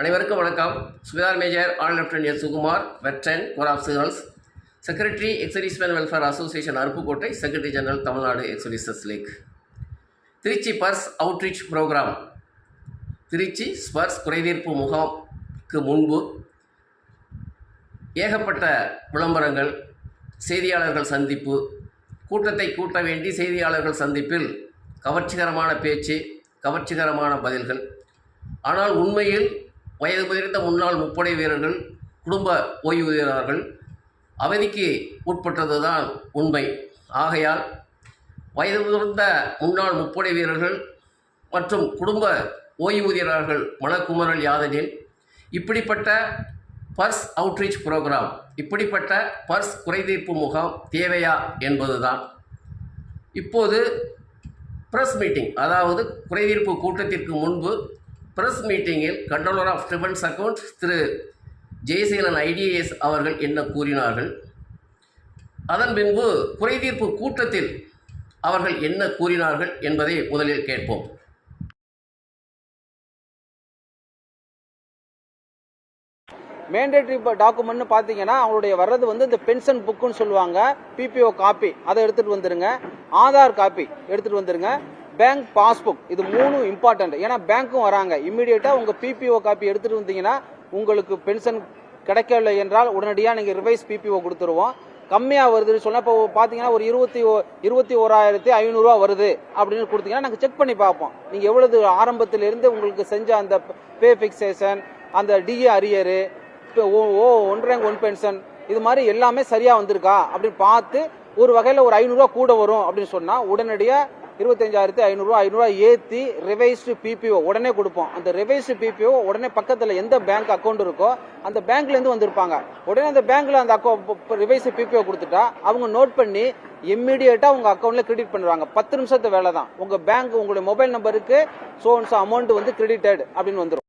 அனைவருக்கும் வணக்கம். சுபேதார் major all lieutenant S. Sukumar veteran corps of civils secretary exservicemen welfare association Aruppukottai secretary general Tamil Nadu exservices league. Trichy Sparsh outreach programme Trichy Sparsh குறைதீர்ப்பு முகாம்க்கு முன்பு ஏகப்பட்ட விளம்பரங்கள் செய்தியாளர்கள் சந்திப்பு கூட்டத்தை கூட்ட வேண்டி செய்தியாளர்கள் சந்திப்பில் கவர்ச்சிகரமான பேச்சு கவர்ச்சிகரமான பதில்கள். ஆனால் உண்மையில் வயது முதிர்ந்த முன்னாள் முப்படை வீரர்கள் குடும்ப ஓய்வூதியர்கள் அவதிக்கு உட்பட்டதுதான் உண்மை. ஆகையால் வயது முதிர்ந்த முன்னாள் முப்படை வீரர்கள் மற்றும் குடும்ப ஓய்வூதியர்கள் மனக்குமரல் யாதெனில் இப்படிப்பட்ட பர்ஸ் அவுட்ரீச் புரோகிராம் இப்படிப்பட்ட பர்ஸ் குறைதீர்ப்பு முகாம் தேவையா என்பதுதான். இப்போது ப்ரெஸ் மீட்டிங் அதாவது குறைதீர்ப்பு கூட்டத்திற்கு முன்பு ப்ரெஸ் மீட்டிங்கில் கண்ட்ரோலர் ஆஃப் டிஃபென்ஸ் அக்கவுண்ட் திரு ஜெயசீலன் ஐடிஏஎஸ் அவர்கள் என்ன கூறினார்கள்? அதன் பின்பு குறைதீர்ப்பு கூட்டத்தில் அவர்கள் என்ன கூறினார்கள் என்பதை முதலில் கேட்போம். மேண்டேட்ரி டாக்குமெண்ட்னு பார்த்தீங்கன்னா அவங்களுடைய வர்றது வந்து இந்த பென்ஷன் புக்குன்னு சொல்லுவாங்க. பிபிஓ காப்பி அதை எடுத்துகிட்டு வந்துருங்க. ஆதார் காப்பி எடுத்துகிட்டு வந்துருங்க. பேங்க் பாஸ்புக் இது மூணும் இம்பார்ட்டன்ட் ஏன்னா பேங்க்கும் வராங்க. இம்மிடியேட்டாக உங்கள் பிபிஓ காப்பி எடுத்துகிட்டு வந்தீங்கன்னா உங்களுக்கு பென்ஷன் கிடைக்கவில்லை என்றால் உடனடியாக நீங்கள் ரிவைஸ் பிபிஓ கொடுத்துருவோம். கம்மியாக வருதுன்னு சொன்னால் இப்போ பார்த்தீங்கன்னா ஒரு இருபத்தி ஓ இருபத்தி ஓராயிரத்தி ஐநூறுரூவா வருது அப்படின்னு கொடுத்தீங்கன்னா நாங்கள் செக் பண்ணி பார்ப்போம். நீங்கள் எவ்வளவு ஆரம்பத்திலிருந்து உங்களுக்கு செஞ்ச அந்த பே ஃபிக்ஸேஷன் அந்த டிஏ அரியரு இப்போ O O one rank one pension இது மாதிரி எல்லாமே சரியாக வந்திருக்கா? அப்படின்னு பார்த்து ஒரு வகையில் ஒரு ஐநூறுரூவா கூட வரும் அப்படின்னு சொன்னால் உடனடியாக இருபத்தஞ்சாயிரத்தி ஐநூறுரூவா ஐநூறுரூவா ஏற்றி ரிவைஸ்டு பிபிஓ உடனே கொடுப்போம் அந்த ரிவைஸ்டு பிபிஓ உடனே பக்கத்தில் எந்த பேங்க் அக்கௌண்ட் இருக்கோ அந்த பேங்க்லேருந்து வந்திருப்பாங்க உடனே அந்த பேங்க்கில் அந்த அக்கௌண்ட் ரிவைஸ்டு பிபிஓ கொடுத்துட்டா அவங்க நோட் பண்ணி இம்மிடியேட்டாக உங்கள் அக்கௌண்ட்டில் கிரெடிட் பண்ணுவாங்க பத்து நிமிஷத்து வேலை தான் உங்கள் பேங்க் உங்களுடைய மொபைல் நம்பருக்கு சோன்ஸ் அமௌண்ட் வந்து கிரெடிட்டட் அப்படின்னு வந்துடும்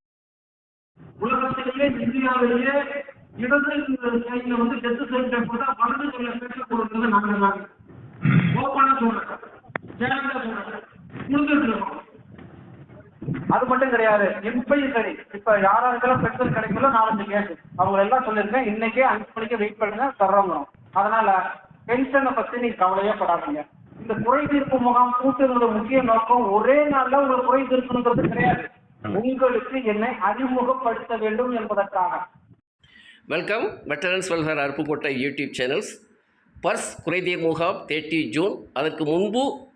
உலகத்திலேயே இந்தியாவிலேயே இடது கையில வந்து டெத்து சர்டிபிகேட் போட்டா வலது கையில பேச கொடுக்கறது நாங்க தான் ஓப்பனா சொல்றேன் டேரக்டா சொல்றேன் கொடுத்துட்டு இருக்கோம் அது மட்டும் கிடையாது. இப்பயும் சரி. இப்ப யாராருக்கெல்லாம் பென்ஷன் கிடைக்கல நாலஞ்சு கேஸ். அவங்க எல்லாம் சொல்லிருக்கேன். இன்னைக்கே அஞ்சு மணிக்கு வெயிட் பண்ணுங்க தர்றவங்க அதனால பென்ஷனை பத்தி நீங்க கவலையே படாதீங்க. இந்த குறை தீர்ப்பு முகாம் கூட்டுறது முக்கிய நோக்கம் ஒரே நாள்ல உங்களுக்கு குறை தீர்ப்புங்கிறது கிடையாது. உங்களுக்கு என்னை அறிமுகப்படுத்த வேண்டும் என்பதற்காக. Welcome veterans welfare Aruppukottai YouTube channels Sparsh குறைதீர் முகாம் தேர்ட்டி ஜூன் அதற்கு முன்பு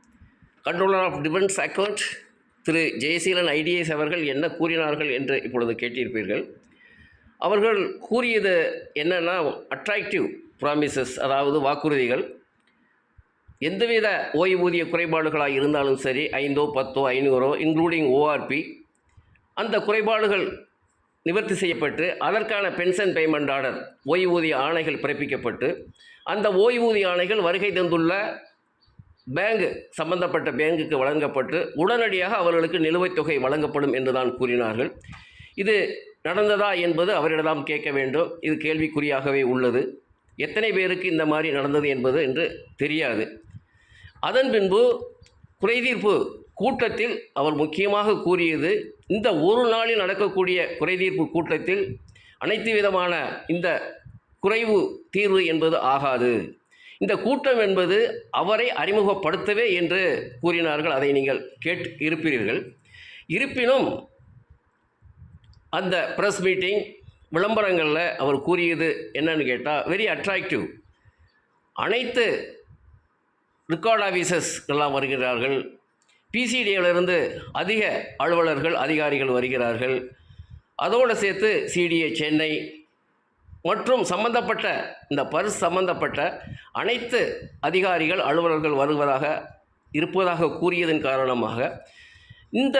கண்ட்ரோலர் ஆஃப் டிஃபென்ஸ் அக்கௌண்ட் திரு ஜெயசீலன் ஐடிஎஸ் அவர்கள் என்ன கூறினார்கள் என்று இப்பொழுது கேட்டிருப்பீர்கள். அவர்கள் கூறியது என்னென்னா அட்ராக்டிவ் ப்ராமிசஸ் அதாவது வாக்குறுதிகள். எந்தவித ஓய்வூதிய குறைபாடுகளாக இருந்தாலும் சரி ஐந்தோ பத்தோ ஐநூறோ இன்க்ளூடிங் ஓஆர்பி அந்த குறைபாடுகள் நிவர்த்தி செய்யப்பட்டு அதற்கான பென்ஷன் பேமெண்ட் ஆர்டர் ஓய்வூதிய ஆணைகள் பிறப்பிக்கப்பட்டு அந்த ஓய்வூதிய ஆணைகள் வருகை தந்துள்ள பேங்கு சம்பந்தப்பட்ட பேங்குக்கு வழங்கப்பட்டு உடனடியாக அவர்களுக்கு நிலுவைத் தொகை வழங்கப்படும் என்று தான் கூறினார்கள். இது நடந்ததா என்பது அவரிடம் கேட்க வேண்டும். இது கேள்விக்குறியாகவே உள்ளது. எத்தனை பேருக்கு இந்த மாதிரி நடந்தது என்பது என்று தெரியாது. அதன் பின்பு குறைதீர்ப்பு கூட்டத்தில் அவர் முக்கியமாக கூறியது இந்த ஒரு நாளில் நடக்கக்கூடிய குறைதீர்ப்பு கூட்டத்தில் அனைத்து விதமான இந்த குறைவு தீர்வு என்பது ஆகாது. இந்த கூட்டம் என்பது அவரை அறிமுகப்படுத்தவே என்று கூறினார்கள். அதை நீங்கள் கேட்டு இருப்பீர்கள். இருப்பினும் அந்த ப்ரெஸ் மீட்டிங் விளம்பரங்களில் அவர் கூறியது என்னன்னு கேட்டால் வெரி அட்ராக்டிவ் அனைத்து ரெக்கார்ட் ஆஃபீஸர்ஸ் எல்லாம் வருகிறார்கள். பிசிடியிலிருந்து அதிக அலுவலர்கள் அதிகாரிகள் வருகிறார்கள். அதோடு சேர்த்து சிடிஏ சென்னை மற்றும் சம்பந்தப்பட்ட இந்த பர்ஸ் சம்பந்தப்பட்ட அனைத்து அதிகாரிகள் அலுவலர்கள் வருவதாக இருப்பதாக கூறியதன் காரணமாக இந்த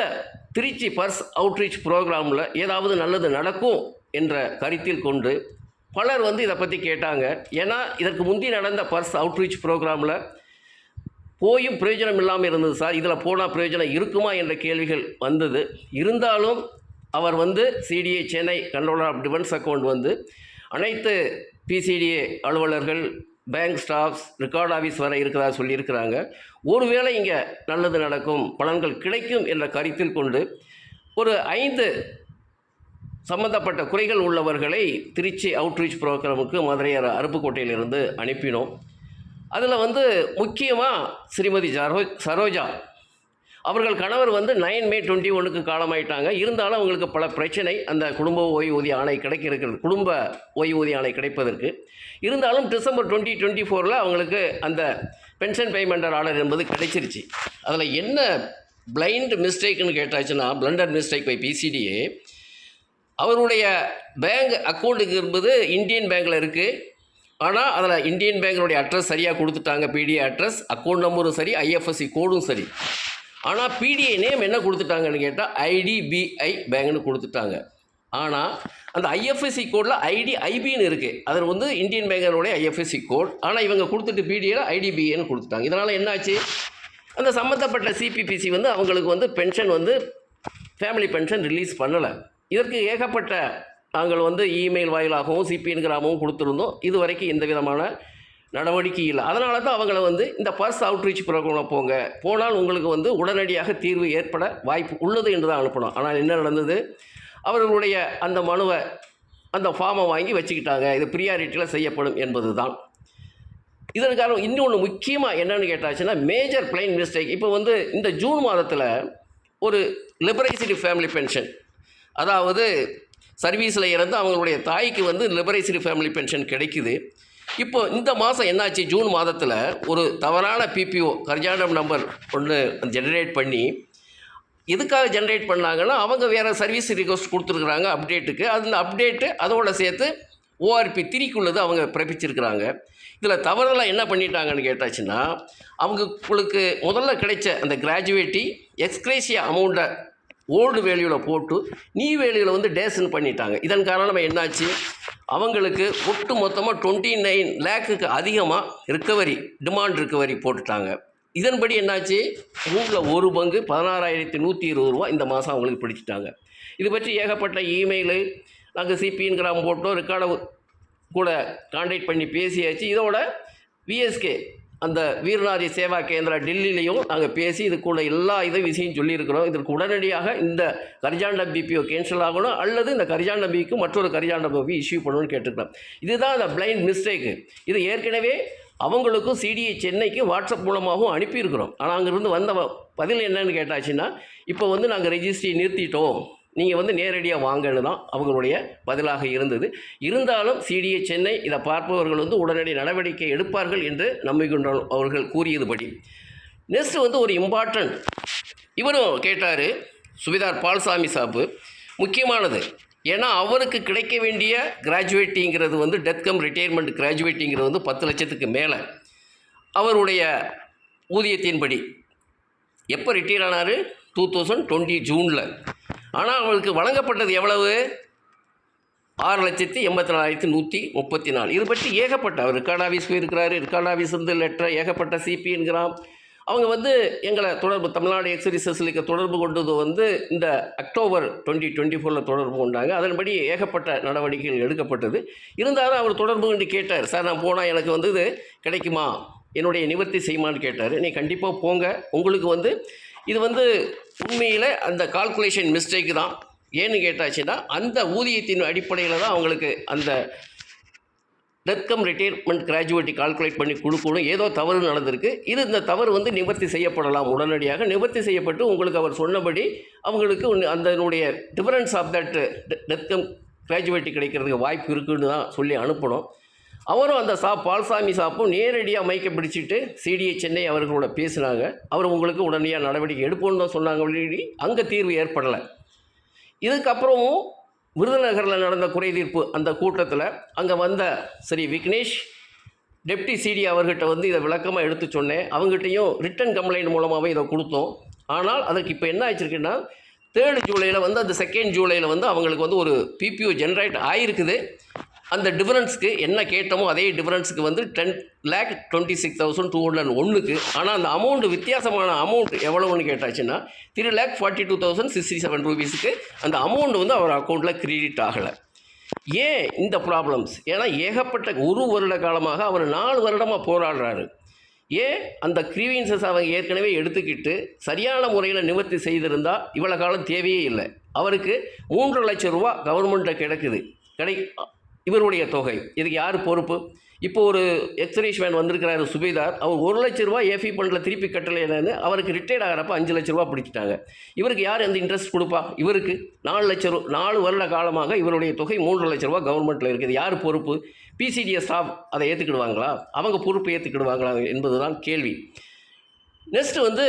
திருச்சி பர்ஸ் அவுட்ரீச் ப்ரோக்ராமில் ஏதாவது நல்லது நடக்கும் என்ற கருத்தில் கொண்டு பலர் வந்து இதை பற்றி கேட்டாங்க. ஏன்னா இதற்கு முந்தி நடந்த பர்ஸ் அவுட்ரீச் ப்ரோக்ராமில் போயும் பிரயோஜனம் இல்லாமல் இருந்தது சார். இதில் போனால் பிரயோஜனம் இருக்குமா என்ற கேள்விகள் வந்தது. இருந்தாலும் அவர் வந்து CDA Chennai controller of defence account வந்து அனைத்து பிசிடிஏ அலுவலர்கள் பேங்க் ஸ்டாஃப்ஸ் ரெக்கார்ட் ஆஃபீஸ் வரை இருக்கிறதா சொல்லியிருக்கிறாங்க. ஒருவேளை இங்கே நல்லது நடக்கும் பலன்கள் கிடைக்கும் என்ற கருத்தில் கொண்டு ஒரு ஐந்து சம்பந்தப்பட்ட குறைகள் உள்ளவர்களை திருச்சி அவுட்ரீச் ப்ரோக்ராமுக்கு மதுரையர் அருப்புக்கோட்டையிலிருந்து அனுப்பினோம். அதில் வந்து முக்கியமாக ஸ்ரீமதி சரோ சரோஜா அவர்கள் கணவர் வந்து நைன் மே டுவெண்ட்டி ஒன்றுக்கு காலமாயிட்டாங்க. இருந்தாலும் அவங்களுக்கு பல பிரச்சனை. அந்த குடும்ப ஓய்வூதிய ஆணை கிடைக்கிறது குடும்ப ஓய்வூதிய ஆணை கிடைப்பதற்கு. இருந்தாலும் டிசம்பர் டுவெண்ட்டி டுவெண்ட்டி ஃபோரில் அவங்களுக்கு அந்த பென்ஷன் பேமெண்டர் ஆர்டர் என்பது கிடைச்சிருச்சு. அதில் என்ன பிளைண்ட் மிஸ்டேக்குன்னு கேட்டாச்சுன்னா பிளண்டர் மிஸ்டேக் பை பிசிடிஏ அவருடைய பேங்க் அக்கௌண்ட்டுக்கு என்பது இந்தியன் பேங்க்கில் இருக்குது ஆனால் அதில் இந்தியன் பேங்கினுடைய அட்ரஸ் சரியாக கொடுத்துட்டாங்க. பிடிஏ அட்ரஸ் அக்கௌண்ட் நம்பரும் சரி ஐஎஃப்எஸ்சி கோடும் சரி. ஆனால் பிடிஐ நேம் என்ன கொடுத்துட்டாங்கன்னு கேட்டால் ஐடிபிஐ பேங்க்னு கொடுத்துட்டாங்க. ஆனால் அந்த ஐஎஃப்எஸ்சி கோடில் ஐடி ஐபின்னு இருக்குது அதில் வந்து இந்தியன் பேங்கினுடைய ஐஎஃப்எஸ்சி கோட் ஆனால் இவங்க கொடுத்துட்டு பிடிஏல ஐடிபிஏன்னு கொடுத்துட்டாங்க. இதனால் என்னாச்சு? அந்த சம்மந்தப்பட்ட சிபிபிசி வந்து அவங்களுக்கு வந்து பென்ஷன் வந்து ஃபேமிலி பென்ஷன் ரிலீஸ் பண்ணலை. இதற்கு ஏகப்பட்ட நாங்கள் வந்து இமெயில் வாயிலாகவும் சிபிஎன் கிராமமும் கொடுத்துருந்தோம். இது வரைக்கும் எந்த விதமான நடவடிக்கை இல்லை அதனால தான் அவங்கள வந்து இந்த பர்ஸ் அவுட்ரீச் ப்ரோக்ராமில் போங்க. போனால் உங்களுக்கு வந்து உடனடியாக தீர்வு ஏற்பட வாய்ப்பு உள்ளது என்று தான் அனுப்பணும். ஆனால் என்ன நடந்தது? அவர்களுடைய அந்த மனுவை அந்த ஃபார்மை வாங்கி வச்சுக்கிட்டாங்க. இது ப்ரியாரிட்டியில் செய்யப்படும் என்பது தான் இதன் காரணம் இன்னொன்று முக்கியமாக என்னென்னு கேட்டாச்சுன்னா மேஜர் பிளைன் மிஸ்டேக் இப்போ வந்து இந்த ஜூன் மாதத்தில் ஒரு லிபரைசிட்டி ஃபேமிலி பென்ஷன் அதாவது சர்வீஸில் இருந்து அவங்களுடைய தாய்க்கு வந்து லிபரைசிட்டி ஃபேமிலி பென்ஷன் கிடைக்குது. இப்போ இந்த மாதம் என்னாச்சு? ஜூன் மாதத்தில் ஒரு தவறான பிபிஓ கர்ஜாண்டம் நம்பர் ஒன்று ஜெனரேட் பண்ணி எதுக்காக ஜென்ரேட் பண்ணாங்கன்னா அவங்க வேறு சர்வீஸ் ரிக்வஸ்ட் கொடுத்துருக்குறாங்க அப்டேட்டுக்கு அந்த அப்டேட்டு அதோட சேர்த்து ஓஆர்பி திரிக்குள்ளது அவங்க பிறப்பிச்சிருக்கிறாங்க. இதில் தவறெல்லாம் என்ன பண்ணிட்டாங்கன்னு கேட்டாச்சுன்னா அவங்களுக்கு முதல்ல கிடைச்ச அந்த கிராஜுவேட்டி எக்ஸ்கிரேசியா அமௌண்ட்டை ஓல்டு வேல்யூவில் போட்டு நீ வேல்யூவில் வந்து டேசன் பண்ணிட்டாங்க. இதன் காரணமாக என்னாச்சு? அவங்களுக்கு ஒட்டு மொத்தமாக டுவெண்ட்டி நைன் லேக்குக்கு அதிகமாக ரிக்கவரி டிமாண்ட் ரிக்கவரி போட்டுட்டாங்க. இதன்படி என்னாச்சு? மூணில் ஒரு பங்கு பதினாறாயிரத்தி நூற்றி இருபது ரூபா இந்த மாதம் அவங்களுக்கு பிடிச்சிட்டாங்க. இது பற்றி ஏகப்பட்ட இமெயிலு நாங்கள் சிபிஎன் கிராம் போட்டோம் ரெக்கார்டை கூட கான்டாக்ட் பண்ணி பேசியாச்சு. இதோட விஎஸ்கே அந்த வீரநாரி சேவா கேந்திரா டெல்லியிலையும் நாங்கள் பேசி இதுக்குள்ள எல்லா இதை விஷயம் சொல்லியிருக்கிறோம். இதற்கு உடனடியாக இந்த கரிஜாண்ட பிபிஓ கேன்சல் ஆகணும் அல்லது இந்த கரிஜாண்ட பிக்கு மற்றொரு கரிஜாண்ட பிபி இஷ்யூ பண்ணணும்னு கேட்டுக்கிறோம் இதுதான் அந்த பிளைண்ட் மிஸ்டேக்கு இது ஏற்கனவே அவங்களுக்கும் சிடிஐ சென்னைக்கு வாட்ஸ்அப் மூலமாகவும் அனுப்பியிருக்கிறோம். ஆனால் அங்கேருந்து வந்த வ- பதில் என்னன்னு கேட்டாச்சுன்னா இப்போ வந்து நாங்கள் ரெஜிஸ்ட்ரி நிறுத்திட்டோம். நீங்கள் வந்து நேரடியாக வாங்கன்னு தான் அவங்களுடைய பதிலாக இருந்தது. இருந்தாலும் சிடிஏ சென்னை இதை பார்ப்பவர்கள் வந்து உடனடி நடவடிக்கை எடுப்பார்கள் என்று நம்பிக்கொண்டோம் அவர்கள் கூறியதுபடி. நெக்ஸ்ட் வந்து ஒரு இம்பார்ட்டண்ட் இவரும் கேட்டார் சுபிதார் பால்சாமி சாப்பு முக்கியமானது. ஏன்னா அவருக்கு கிடைக்க வேண்டிய கிராஜுவேட்டிங்கிறது வந்து டெத் கம் ரிட்டையர்மெண்ட் கிராஜுவேட்டிங்கிறது வந்து பத்து லட்சத்துக்கு மேலே. அவருடைய ஊதியத்தின்படி. எப்போ ரிட்டையர் ஆனார்? டூ தௌசண்ட் டுவெண்ட்டி ஜூனில் ஆனால் அவளுக்கு வழங்கப்பட்டது எவ்வளவு? ஆறு லட்சத்தி எண்பத்தி நாலாயிரத்தி நூற்றி முப்பத்தி நாலு. இது பற்றி ஏகப்பட்ட அவர் ரெக்கார்ட் ஆஃபீஸ் போயிருக்கிறாரு ரிக்கார்ட் ஆஃபீஸ் இருந்து லெட்டர் ஏகப்பட்ட சிபிங்கிறான் அவங்க வந்து எங்களை தொடர்பு தமிழ்நாடு எக்ஸரிசஸ்லிக்க தொடர்பு கொண்டது வந்து இந்த அக்டோபர் டுவெண்ட்டி டுவெண்ட்டி ஃபோரில் தொடர்பு கொண்டாங்க. அதன்படி ஏகப்பட்ட நடவடிக்கைகள் எடுக்கப்பட்டது. இருந்தாலும் அவர் தொடர்பு கொண்டு கேட்டார் சார் நான் போனால் எனக்கு வந்து இது கிடைக்குமா? என்னுடைய நிவர்த்தி செய்யுமான்னு கேட்டார். நீ கண்டிப்பாக போங்க. உங்களுக்கு வந்து இது வந்து உண்மையில் அந்த கால்குலேஷன் மிஸ்டேக் தான். ஏன்னு கேட்டாச்சுன்னா அந்த ஊதியத்தின் அடிப்படையில் தான் அவங்களுக்கு அந்த death cum retirement gratuity calculate பண்ணி கொடுக்கணும். ஏதோ தவறு நடந்திருக்கு. இது இந்த தவறு வந்து நிவர்த்தி செய்யப்படலாம். உடனடியாக நிவர்த்தி செய்யப்பட்டு உங்களுக்கு அவர் சொன்னபடி அவங்களுக்கு அதனுடைய difference of that death cum gratuity கிடைக்கிறதுக்கு வாய்ப்பு இருக்குன்னு தான் சொல்லி அனுப்பணும். அவரும் அந்த சா பால்சாமி சாப்பும் நேரடியாக மைக்கை பிடிச்சிட்டு சிடிஐ சென்னை அவர்களோட பேசினாங்க. அவர் உங்களுக்கு உடனடியாக நடவடிக்கை எடுப்போம்னு தான் சொன்னாங்க வெளியிடி அங்கே தீர்வு ஏற்படலை. இதுக்கப்புறமும் விருதுநகரில் நடந்த குறைதீர்ப்பு அந்த கூட்டத்தில் அங்கே வந்த ஸ்ரீ விக்னேஷ் டெப்டி சிடி அவர்கிட்ட வந்து இதை விளக்கமாக எடுத்து சொன்னேன். அவங்ககிட்டையும் ரிட்டன் கம்ப்ளைண்ட் மூலமாகவே இதை கொடுத்தோம். ஆனால் அதுக்கு இப்போ என்ன ஆயிடுச்சிருக்குன்னா தேர்டு ஜூலையில் வந்து அந்த செகண்ட் ஜூலையில் வந்து அவங்களுக்கு வந்து ஒரு பிபிஓ ஜென்ரேட் ஆகிருக்குது அந்த டிஃபரன்ஸ்க்கு என்ன கேட்டோமோ அதே டிஃபரன்ஸுக்கு வந்து ten lakh twenty six thousand two hundred ஒன்றுக்கு ஆனால் அந்த அமௌண்ட் வித்தியாசமான அமௌண்ட் எவ்வளவுன்னு கேட்டாச்சுன்னா three lakh forty two thousand sixty seven ருபீஸுக்கு அந்த அமௌண்ட் வந்து அவர் அக்கௌண்ட்டில் கிரெடிட் ஆகலை. ஏன் இந்த ப்ராப்ளம்ஸ் ஏன்னா ஏகப்பட்ட ஒரு வருட காலமாக அவர் நாலு வருடமாக போராடுறாரு. ஏன்? அந்த கிரீவியன்சஸ் அவங்க ஏற்கனவே எடுத்துக்கிட்டு சரியான முறையில் நிவர்த்தி செய்திருந்தால் இவ்வளோ காலம் தேவையே இல்லை. அவருக்கு மூன்று லட்சம் ரூபா கவர்மெண்ட்டை கிடைக்குது. கிடை இவருடைய தொகை. இதுக்கு யார் பொறுப்பு? இப்போ ஒரு எக்ஸரேஷ்மேன் வந்திருக்கிறாரு சுபேதார். அவர் ஒரு லட்ச ரூபா ஏஃபி ஃபண்டில் திருப்பி கட்டலைன்னு அவருக்கு ரிட்டையர்ட் ஆகிறப்ப அஞ்சு லட்ச ரூபா பிடிச்சிட்டாங்க. இவருக்கு யார் எந்த இன்ட்ரெஸ்ட் கொடுப்பா? இவருக்கு நாலு லட்ச ரூ நாலு வருட காலமாக இவருடைய தொகை மூன்று லட்ச ரூபா கவர்மெண்ட்டில் இருக்குது யார் பொறுப்பு? பிசிடிஎஸ் ஸ்டாஃப் அதை ஏற்றுக்கிடுவாங்களா அவங்க பொறுப்பு ஏற்றுக்கிடுவாங்களா என்பது தான் கேள்வி. நெக்ஸ்ட் வந்து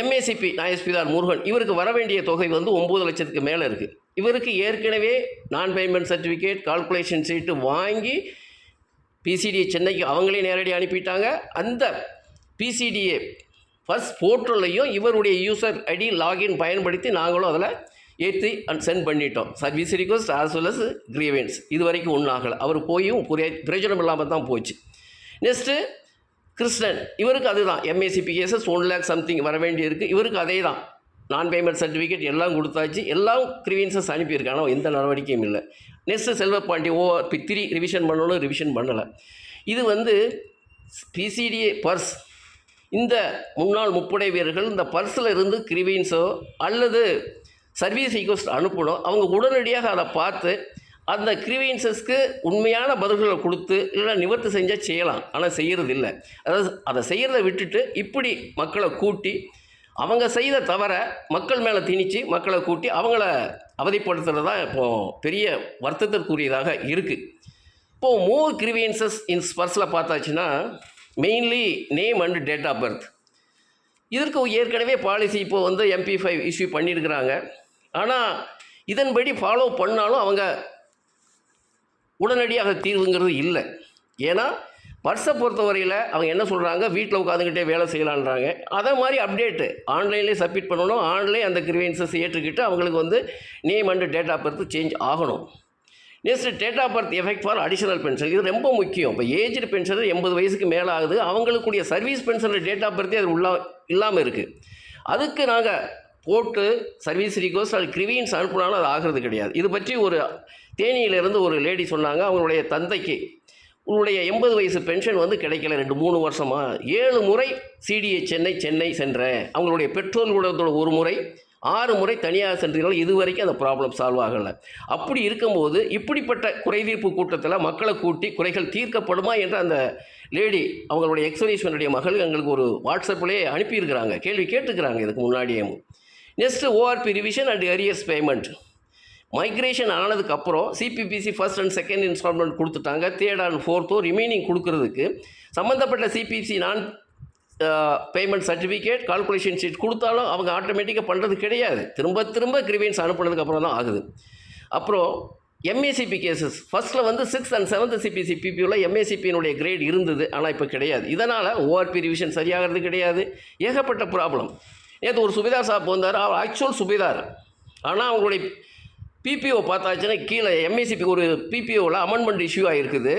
எம்ஏசிபி நாயஸ்பிதார் முருகன். இவருக்கு வர வேண்டிய தொகை வந்து ஒம்பது லட்சத்துக்கு மேலே இருக்குது இவருக்கு ஏற்கனவே நான் பேமெண்ட் சர்டிஃபிகேட் கால்குலேஷன் சீட்டு வாங்கி பிசிடிஏ சென்னைக்கு அவங்களே நேரடியாக அனுப்பிட்டாங்க. அந்த பிசிடிஏ ஃபர்ஸ்ட் போர்ட்டல்லையும் இவருடைய யூசர் ஐடி லாகின் பயன்படுத்தி நாங்களும் அதில் ஏற்றி அண்ட் சென்ட் பண்ணிட்டோம். Service request as well as grievance இது வரைக்கும் ஒன்றும் ஆகலை. அவர் போயும் பிரயோஜனம் இல்லாமல் தான் போச்சு. நெக்ஸ்ட்டு கிருஷ்ணன். இவருக்கு அதுதான். எம்ஏசிபிஎஸ்எஸ் ஒன் லேக் சம்திங் வர வேண்டியிருக்கு. இவருக்கு அதே தான் நான் பேமெண்ட் சர்டிஃபிகேட் எல்லாம் கொடுத்தாச்சு. எல்லாம் கிரிவியன்சஸ் அனுப்பியிருக்காங்க. ஆனால் எந்த நடவடிக்கையும் இல்லை. Next Selvapandi O P revision பண்ணணும் ரிவிஷன் பண்ணலை. இது வந்து பிசிடிஏ பர்ஸ் இந்த முன்னாள் முப்படை வீரர்கள் இந்த பர்ஸில் இருந்து கிரிவியன்ஸோ அல்லது சர்வீஸ் ரிக்வஸ்ட் அனுப்பணும். அவங்க உடனடியாக அதை பார்த்து அந்த கிரிவியன்சஸ்க்கு உண்மையான பதில்களை கொடுத்து இல்லை நிவர்த்தி செஞ்சால் செய்யலாம். ஆனால் செய்கிறது இல்லை. அதாவது அதை செய்கிறத விட்டுட்டு இப்படி மக்களை கூட்டி அவங்க செய்த தவற மக்கள் மேலே திணித்து மக்களை கூட்டி அவங்கள அவதிப்படுத்துகிறது தான் இப்போது பெரிய வருத்தத்திற்குரியதாக இருக்குது இப்போது மோர் கிரிவியன்சஸ் இன் ஸ்பர்ஸில் பார்த்தாச்சுன்னா mainly name and date of birth இதற்கு ஏற்கனவே பாலிசி இப்போது வந்து எம்பி ஃபைவ் இஷ்யூ பண்ணியிருக்கிறாங்க. ஆனால் இதன்படி ஃபாலோ பண்ணாலும் அவங்க உடனடியாக தீர்வுங்கிறது இல்லை. ஏன்னா பர்ஸை பொறுத்தவரையில் அவங்க என்ன சொல்கிறாங்க வீட்டில் உட்காந்துக்கிட்டே வேலை செய்யலான்றாங்க. அதே மாதிரி அப்டேட்டு ஆன்லைன்லேயே சப்மிட் பண்ணணும். ஆன்லைன் அந்த கிரிவியன்சஸ் ஏற்றுக்கிட்டு அவங்களுக்கு வந்து name and date of birth change ஆகணும். Next date of birth effect for additional pension இது ரொம்ப முக்கியம். இப்போ ஏஜ்டு பென்ஷன் எண்பது வயசுக்கு மேலே ஆகுது. அவங்களுக்குரிய சர்வீஸ் பென்ஷனில் டேட் ஆஃப் பர்த்தே அது உள்ள இல்லாமல் இருக்குது அதுக்கு நாங்கள் போட்டு சர்வீஸ் ரிக்வஸ்ட் அது கிரிவியன்ஸ் அனுப்புனாலும் அது ஆகிறது கிடையாது. இது பற்றி ஒரு தேனியிலேருந்து ஒரு லேடி சொன்னாங்க. அவங்களுடைய தந்தைக்கு உன்னுடைய எண்பது வயசு பென்ஷன் வந்து கிடைக்கல ரெண்டு மூணு வருஷமாக ஏழு முறை சிடிஏ சென்னை சென்னை சென்ற அவங்களுடைய பெட்ரோல் ஊடகத்தோட ஒரு முறை ஆறு முறை தனியாக சென்றீர்கள். இது வரைக்கும் அந்த ப்ராப்ளம் சால்வ் ஆகலை. அப்படி இருக்கும்போது இப்படிப்பட்ட குறைதீர்ப்பு கூட்டத்தில் மக்களை கூட்டி குறைகள் தீர்க்கப்படுமா என்ற அந்த லேடி அவங்களுடைய எக்ஸபீஷனுடைய மகள் எங்களுக்கு ஒரு வாட்ஸ்அப்லேயே அனுப்பியிருக்கிறாங்க. கேள்வி கேட்டுக்கிறாங்க இதுக்கு முன்னாடியே. Next ORP revision and arrears payment migration ஆனதுக்கப்புறம் CPPC first and second instalment கொடுத்துட்டாங்க. தேர்ட் அண்ட் ஃபோர்த்தோ ரிமைனிங் கொடுக்கறதுக்கு. சம்மந்தப்பட்ட சிபிசி நான் பேமெண்ட் சர்டிஃபிகேட் கால்குலேஷன் ஷீட் கொடுத்தாலும் அவங்க ஆட்டோமேட்டிக்காக பண்ணுறது கிடையாது. திரும்ப திரும்ப கிரிவியன்ஸ் அனுப்புனதுக்கு அப்புறம் தான் ஆகுது. அப்புறம் எம்ஏசிபி கேசஸ் ஃபஸ்ட்டில் வந்து சிக்ஸ் அண்ட் செவன்த் சிபிசி பிபியூவில் எம்ஏசிபியினுடைய கிரேட் இருந்தது ஆனால் இப்போ கிடையாது. இதனால் ஓஆர்பி ரிவிஷன் சரியாகிறது கிடையாது. ஏகப்பட்ட ப்ராப்ளம் நேற்று ஒரு சுபிதார் சாப் வந்தார். அவர் ஆக்சுவல் சுபிதார். ஆனால் அவங்களுடைய பிபிஓ பார்த்தாச்சுன்னா கீழே எம்ஏசிபி ஒரு பிபிஓவில் அமெண்ட்மெண்ட் இஷ்யூ ஆகிருக்குது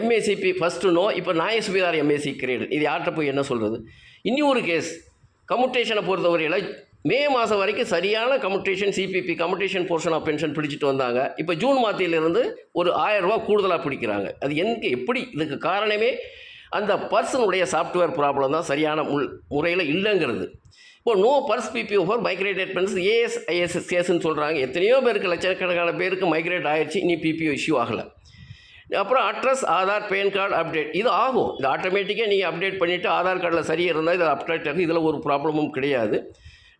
எம்ஏசிபி ஃபஸ்ட்டு நோ இப்போ நாய சுபிதார் எம்ஏசி கிரேடு இது யார்கிட்ட போய் என்ன சொல்கிறது இன்னும் ஒரு கேஸ் கம்யூட்டேஷனை பொறுத்தவரையில் மே மாதம் வரைக்கும் சரியான commutation CPP commutation portion of pension பிடிச்சிட்டு வந்தாங்க. இப்போ ஜூன் மாதத்திலிருந்து ஒரு ஆயரூபா கூடுதலாக பிடிக்கிறாங்க. அது எனக்கு எப்படி? இதுக்கு காரணமே அந்த பர்சனுடைய சாஃப்ட்வேர் ப்ராப்ளம் தான் சரியான முல் முறையில் இல்லைங்கிறது. இப்போ now SPARSH PPO for migrated pens AS ஐஎஸ்எஸ்எஸ்ன்னு சொல்கிறாங்க எத்தனையோ பேருக்கு லட்சக்கணக்கான பேருக்கு மைக்ரேட் ஆயிடுச்சு இனி பிபிஓ இஷ்யூ ஆகலை. அப்புறம் address Aadhaar PAN card update இது ஆகும். இது ஆட்டோமேட்டிக்காக நீங்கள் அப்டேட் பண்ணிவிட்டு ஆதார் கார்டில் சரியாக இருந்தால் இது அப்டேட் ஆகும் இதில் ஒரு ப்ராப்ளமும் கிடையாது.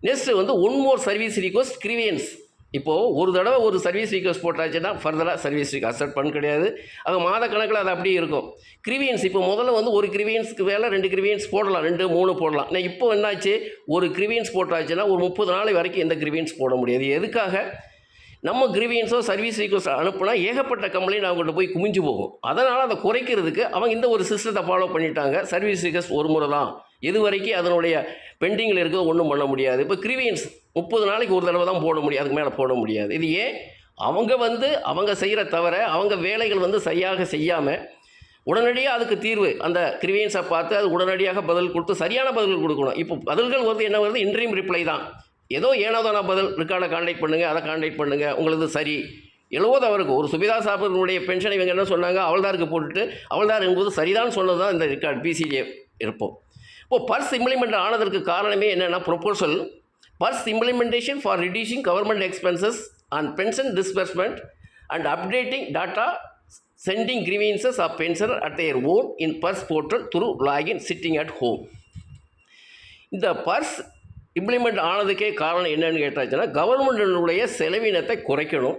நெக்ஸ்ட்டு வந்து one more service request grievance இப்போது ஒரு தடவை ஒரு சர்வீஸ் ரிக்வஸ்ட் போட்டாச்சுன்னா ஃபர்தராக சர்வீஸ் ரிக் அசட் பண்ண கிடையாது. அது மாத கணக்கில் அது அப்படியே இருக்கும். கிரிவியன்ஸ் இப்போ முதல்ல வந்து ஒரு கிரிவியன்ஸ்க்கு வேலை ரெண்டு கிரிவியன்ஸ் போடலாம். ரெண்டு மூணு போடலாம். நான் இப்போ என்னாச்சு? ஒரு கிரிவியன்ஸ் போட்டாச்சுன்னா ஒரு முப்பது நாள் வரைக்கும் எந்த கிரிவியன்ஸ் போட முடியாது. எதுக்காக? நம்ம கிரிவியன்ஸோ சர்வீஸ் ரிக்வஸ்ட் அனுப்புனா ஏகப்பட்ட கம்ப்ளைண்ட் அவங்கள்ட்ட போய் குமிஞ்சு போகும். அதனால் அதை குறைக்கிறதுக்கு அவங்க இந்த ஒரு சிஸ்டத்தை ஃபாலோ பண்ணிட்டாங்க. சர்வீஸ் ரிக்வஸ்ட் ஒரு முறை தான். இதுவரைக்கும் அதனுடைய பெண்டிங்கில் இருக்கிறது ஒன்றும் பண்ண முடியாது. இப்போ கிரிவியன்ஸ் முப்பது நாளைக்கு ஒரு தடவை தான் போட முடியும். அதுக்கு மேலே போட முடியாது. இது ஏன்? அவங்க வந்து அவங்க செய்கிற தவிர அவங்க வேலைகள் வந்து சரியாக செய்யாமல் உடனடியாக அதுக்கு தீர்வு அந்த கிரிவியன்ஸை பார்த்து அது உடனடியாக பதில் கொடுத்து சரியான பதில் கொடுக்கணும். இப்போ பதில்கள் வந்து என்ன வருது? இன்ட்ரீம் ரிப்ளை தான். ஏதோ ஏனோதான பதில் ரிக்கார்டை காண்டாக்ட் பண்ணுங்கள் அதை காண்டாக்ட் பண்ணுங்கள் உங்களுக்கு சரி. எழுபது அவருக்கு ஒரு சுபிதா சாப்பிட்னுடைய பென்ஷன் இவங்க என்ன சொன்னாங்க? அவள்தாருக்கு போட்டுட்டு அவள்தாருங்கும்போது சரிதான் சொன்னது தான் இந்த ரெக்கார்ட் பிசிஜே இருப்போம். இப்போ பர்ஸ் இம்ப்ளிமெண்ட் ஆனதற்கு காரணமே என்னென்னா proposal SPARSH implementation for reducing government expenses and pension disbursement and updating data sending grievances of pensioner at their own in SPARSH portal through login sitting at home இந்த SPARSH implement ஆனதுக்கே காரணம் என்னன்னு கேட்டாச்சுன்னா கவர்மெண்டினுடைய செலவினத்தை குறைக்கணும்.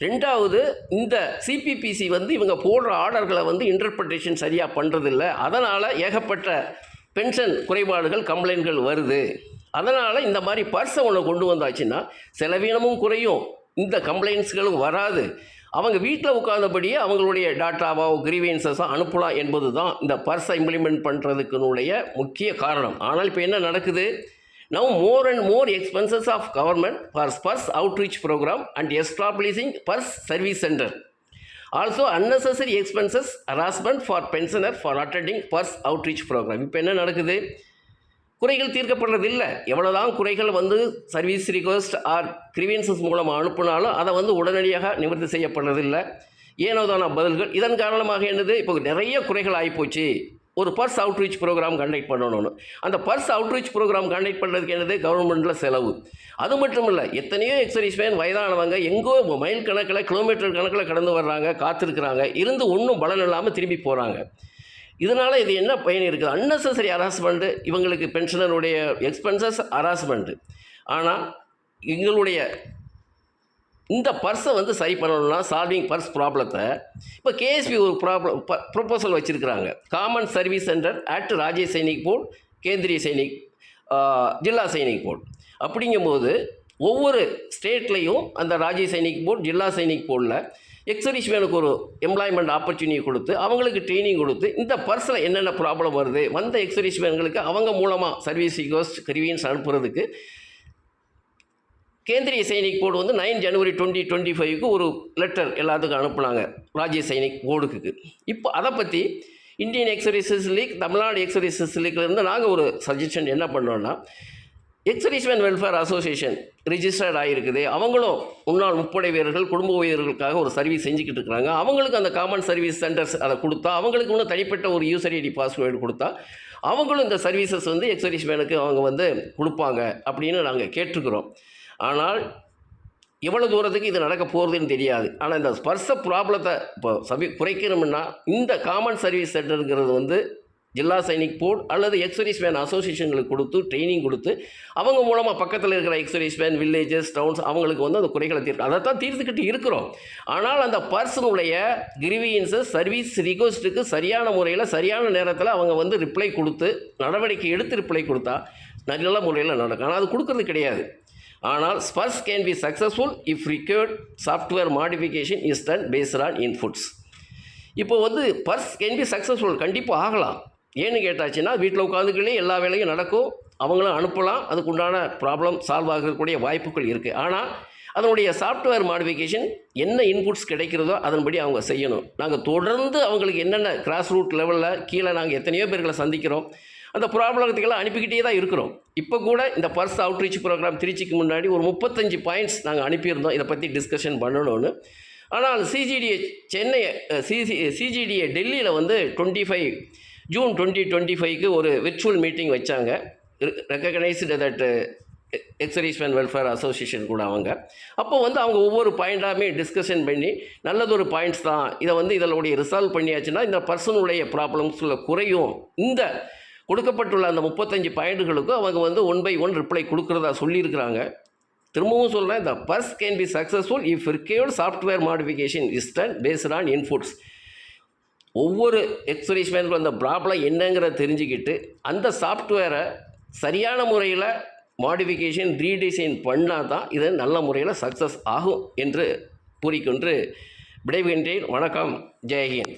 ரெண்டாவது இந்த சிபிபிசி வந்து இவங்க போடுற ஆர்டர்களை வந்து இன்டர்பிரிட்டேஷன் சரியாக பண்ணுறதில்ல அதனால் ஏகப்பட்ட பென்ஷன் குறைபாடுகள் கம்ப்ளைண்ட்கள் வருது. அதனால் இந்த மாதிரி பர்ஸை ஒன்று கொண்டு வந்தாச்சுன்னா செலவீனமும் குறையும். இந்த கம்ப்ளைண்ட்ஸ்களும் வராது. அவங்க வீட்டில் உட்கார்ந்தபடியே அவங்களுடைய டாட்டாவோ கிரீவியன்சஸோ அனுப்பலாம் என்பது தான் இந்த பர்ஸை இம்ப்ளிமெண்ட் பண்ணுறதுக்குனுடைய முக்கிய காரணம். ஆனால் இப்போ என்ன நடக்குது? Now more and more expenses of government for SPARSH outreach program and establishing SPARSH service centre. Also unnecessary expenses harassment for pensioner for attending SPARSH outreach program இப்போ என்ன நடக்குது? குறைகள் தீர்க்கப்படுறதில்லை. எவ்வளோதான் குறைகள் வந்து சர்வீஸ் ரிக்வஸ்ட் ஆர் கிரிவியன்சஸ் மூலமாக அனுப்புனாலும் அதை வந்து உடனடியாக நிவர்த்தி செய்யப்படுறதில்லை. ஏனோதான பதில்கள். இதன் காரணமாக என்னது? இப்போ நிறைய குறைகள் ஆகிப்போச்சு ஒரு பர்ஸ் அவுட்ரீச் ப்ரோக்ராம் கண்டக்ட் பண்ணணும்னு. அந்த பர்ஸ் அவுட்ரீச் ப்ரோக்ராம் கண்டக்ட் பண்ணுறதுக்கு என்னது? கவர்மெண்ட்டில் செலவு. அது மட்டும் இல்லை எத்தனையோ எக்ஸர்வீஸ் மேன் வயதானவங்க எங்கோ மைல் கணக்கில் கிலோமீட்டர் கணக்கில் கடந்து வர்றாங்க காத்திருக்கிறாங்க இருந்து ஒன்றும் பலன் இல்லாமல் திரும்பி போகிறாங்க இதனால் இது என்ன பயன் இருக்குது? அன்னெசரி ஹராஸ்மெண்ட்டு இவங்களுக்கு பென்ஷனருடைய எக்ஸ்பென்சஸ் ஹராஸ்மெண்ட்டு ஆனால் எங்களுடைய இந்த பர்ஸை வந்து சரி பண்ணணும்னா சால்விங் பர்ஸ் ப்ராப்ளத்தை இப்போ கேஎஸ்பி ஒரு ப்ராப்ளம் ப்ரொப்போசல் வச்சுருக்கிறாங்க. Common service centre at Rajya Sainik board Kendriya Sainik Zilla Sainik board அப்படிங்கும்போது ஒவ்வொரு ஸ்டேட்லேயும் அந்த ராஜ்ய சைனிக் போர்டு ஜில்லா சைனிக் போர்டில் எக்ஸரிஷ்மேனுக்கு ஒரு எம்ப்ளாய்மெண்ட் ஆப்பர்ச்சுனிட்டி கொடுத்து அவங்களுக்கு ட்ரைனிங் கொடுத்து இந்த பர்ஸில் என்னென்ன ப்ராப்ளம் வருது? வந்த எக்ஸரிஷ்மேன்களுக்கு அவங்க மூலமாக சர்வீஸ் ரிக்வஸ்ட் கிரிவியன்ஸ் அனுப்புறதுக்கு கேந்திரிய சைனிக் போர்டு வந்து நைன் ஜனவரி டுவெண்ட்டி டுவெண்ட்டி ஃபைவ்க்கு ஒரு லெட்டர் எல்லாத்துக்கும் அனுப்புனாங்க ராஜ்ய சைனிக் போர்டுக்கு. இப்போ அதை பற்றி Indian ex services league Tamil Nadu ex services லீக்லேருந்து நாங்கள் ஒரு சஜஷன் என்ன பண்ணோன்னா எக்ஸர்வீஸ்மேன் வெல்ஃபேர் அசோசியேஷன் ரிஜிஸ்டர்ட் ஆகிருக்குது அவங்களும் முன்னாள் முப்படை வீரர்கள் குடும்ப வீரர்களுக்காக ஒரு சர்வீஸ் செஞ்சுக்கிட்டு இருக்கிறாங்க. அவங்களுக்கு அந்த காமன் சர்வீஸ் சென்டர்ஸ் அதை கொடுத்தா அவங்களுக்கு இன்னும் தனிப்பட்ட ஒரு யூசர் ஐடி பாஸ்வேர்டு கொடுத்தா அவங்களும் இந்த சர்வீசஸ் வந்து எக்ஸர்வீஸ்மேனுக்கு அவங்க வந்து கொடுப்பாங்க அப்படின்னு நாங்கள் கேட்டுருக்குறோம். ஆனால் எவ்வளோ தூரத்துக்கு இது நடக்க போகிறதுன்னு தெரியாது. ஆனால் இந்த ஸ்பர்ச ப்ராப்ளத்தை இப்போ சபி குறைக்கணும்னா இந்த காமன் சர்வீஸ் சென்டருங்கிறது வந்து ஜில்லா சைனிக் போர்டு அல்லது எக்ஸரிஸ் வேன் அசோசியேஷன்களுக்கு கொடுத்து ட்ரைனிங் கொடுத்து அவங்க மூலமாக பக்கத்தில் இருக்கிற எக்ஸரிஸ் வேன் வில்லேஜஸ் டவுன்ஸ் அவங்களுக்கு வந்து அந்த குறைகளை தீர்க்க அதை தான் தீர்த்துக்கிட்டு இருக்கிறோம். ஆனால் அந்த பர்சனுடைய கிரிவியன்ஸை சர்வீஸ் ரிக்வஸ்ட்டுக்கு சரியான முறையில் சரியான நேரத்தில் அவங்க வந்து ரிப்ளை கொடுத்து நடவடிக்கை எடுத்து ரிப்ளை கொடுத்தா நல்ல முறையில் நடக்கும். ஆனால் அது கொடுக்கறது கிடையாது. ஆனால் SPARSH can be successful if required software modification is done based on inputs இப்போ வந்து பர்ஸ் கேன் பி சக்ஸஸ்ஃபுல் கண்டிப்பாக ஆகலாம். ஏன்னு கேட்டாச்சுன்னா வீட்டில் உட்காந்துக்கிட்டே எல்லா வேலையும் நடக்கும். அவங்களும் அனுப்பலாம். அதுக்கு உண்டான ப்ராப்ளம் சால்வ் ஆகக்கூடிய வாய்ப்புகள் இருக்குது ஆனால் அதனுடைய சாஃப்ட்வேர் மாடிஃபிகேஷன் என்ன இன்புட்ஸ் கிடைக்கிறதோ அதன்படி அவங்க செய்யணும். நாங்கள் தொடர்ந்து அவங்களுக்கு என்னென்ன கிராஸ் ரூட் லெவலில் கீழே நாங்கள் எத்தனையோ பேர்களை சந்திக்கிறோம். அந்த ப்ராப்ளத்துக்கெல்லாம் அனுப்பிக்கிட்டே தான் இருக்கிறோம். இப்போ கூட இந்த பர்ஸ் அவுட்ரீச் ப்ரோக்ராம் திருச்சிக்கு முன்னாடி ஒரு முப்பத்தஞ்சு பாயிண்ட்ஸ் நாங்கள் அனுப்பியிருந்தோம். இதை பற்றி டிஸ்கஷன் பண்ணணும்னு. ஆனால் சிஜிடிஏ சென்னை சிசி சிஜிடிஏ டெல்லியில் வந்து twenty five June twenty twenty ஃபைவ்க்கு ஒரு விர்ச்சுவல் மீட்டிங் வச்சாங்க. Recognised that ex servicemen welfare association கூட அவங்க. அப்போ வந்து அவங்க ஒவ்வொரு பாயிண்டாமே டிஸ்கஷன் பண்ணி நல்லதொரு பாயிண்ட்ஸ் தான். இதை வந்து இதனுடைய ரிசால்வ் பண்ணியாச்சுன்னா இந்த பர்சனுடைய ப்ராப்ளம்ஸில் குறையும். இந்த கொடுக்கப்பட்டுள்ள அந்த முப்பத்தஞ்சு பாயிண்ட்டுகளுக்கும் அவங்க வந்து ஒன் பை ஒன் ரிப்ளை கொடுக்குறதா சொல்லியிருக்கிறாங்க. திரும்பவும் சொல்கிறேன் the SPARSH can be successful if required software modification is done based on inputs ஒவ்வொரு எக்ஸ்பீரியன்ஸ்மேனுக்கும் அந்த ப்ராப்ளம் என்னங்கிறத தெரிஞ்சுக்கிட்டு அந்த சாஃப்ட்வேரை சரியான முறையில் மாடிஃபிகேஷன் ரீடிசைன் பண்ணால் தான் இது நல்ல முறையில் சக்ஸஸ் ஆகும் என்று கூறிக்கொண்டு விடைபெறுகின்றேன். வணக்கம். ஜெயஹிந்த்